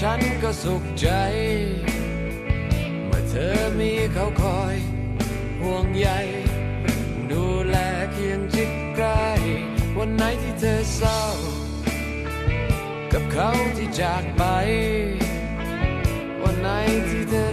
ฉันก็สุขใจ เมื่อเธอมีเขาคอย ห่วงใยดูแลเคียงชิดใกล้วันไหนที่เธอเศร้า กับเขาที่จากไป วันไหนที่เธอ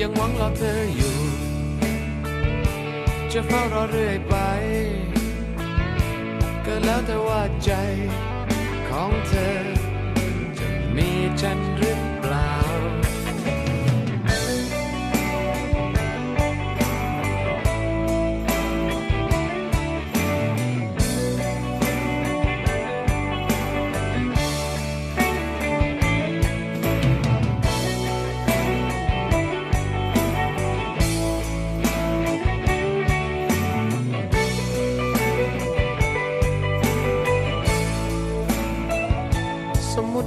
ยังหวังรอเธออยู่ จะเฝ้ารอเรื่อยไป ก็แล้วแต่ว่าใจของเธอ จะมีฉันหรือ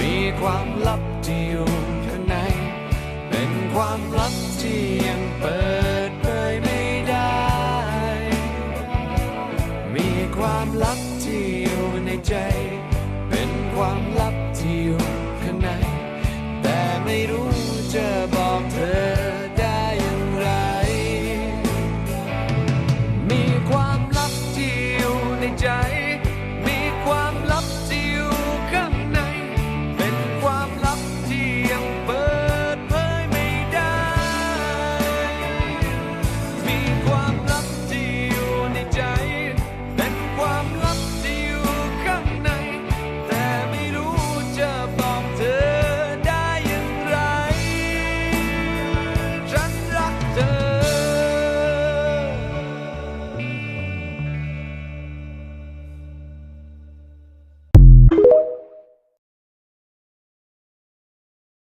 มีความลับที่อยู่ข้างใน เป็นความลับที่ยังเปิด